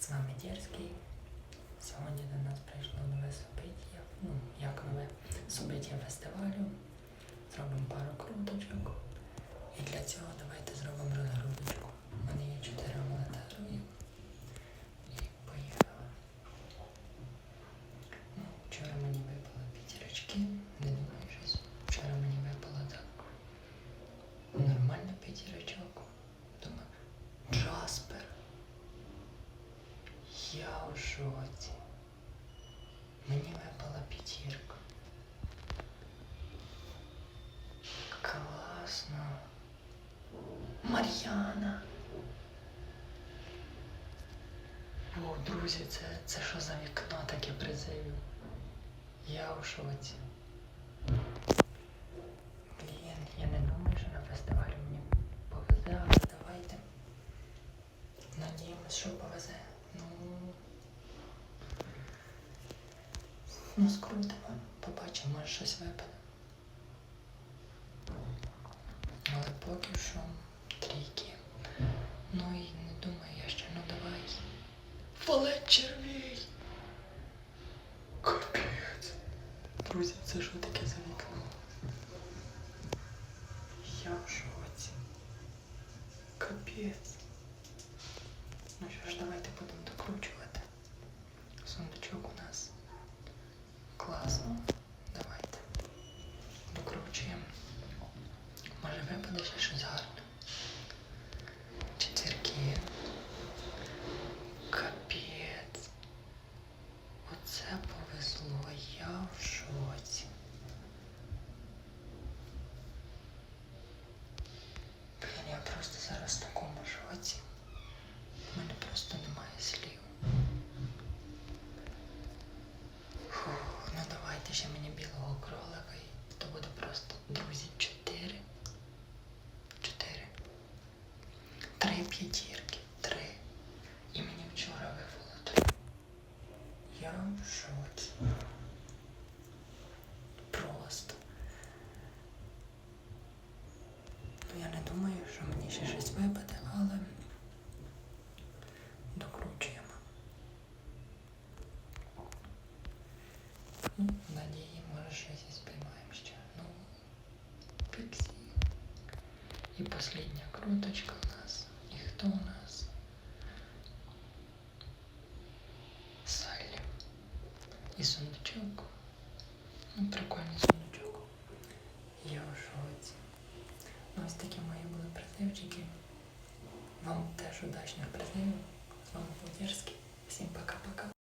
З вами Дерзкий. Сьогодні до нас прийшло нове собиття. Ну, як нове собиття фестивалю. Зробимо пару круточок. І для цього давайте зробимо розгрузочку. У мене є 4 амулетерові. І поїхали. Ну, вчора мені випали п'ятірочки. Не думаю, щось. Вчора мені випало так. Нормально п'ятірочок. Думаю, Джаспер. Я в шоці. Мені випала п'ятірка. Класно. Мар'яна. О, друзі, це, це що за вікно таке призивів? Я в шоці. Блін, я не думаю, що на фестивалі мені повезе, але давайте. Надіємось, що повезе. Ну. Скрутимо. Побачимо, може щось випаде. Але поки що трійки. Ну і не думаю, я ще ну давай. Валет червій! Капець. Друзі, це що таке за вікно? Я в шоці. Капець. Ну що ж, давайте будемо докручувати. Сундучок у нас класно. Давайте. Докручуємо. Може буде ще щось гарне. Четвірки. Капець. Оце повезло. Я в шоці. Блін, я просто зараз в такому шоці. У мене просто немає слів. Фух, ну давайте ще мені білого кролика і то буде просто, друзі, чотири. Чотири. Три п'ятірки. Три. І мені вчора випало три. Я в шоці. Просто. Ну, я не думаю, що мені ще щось випаде, але докручуємо. Ну, надії, може щось і спіймаємо ще. Ну, піксі. І последня круточка Что у нас? Салли. И сундучок. Ну, прикольний сундучок. Я в жодці. Ну, ось такие мои будут призивчики. Вам тоже удачных призивів. З вами Володірський. Всім пока-пока.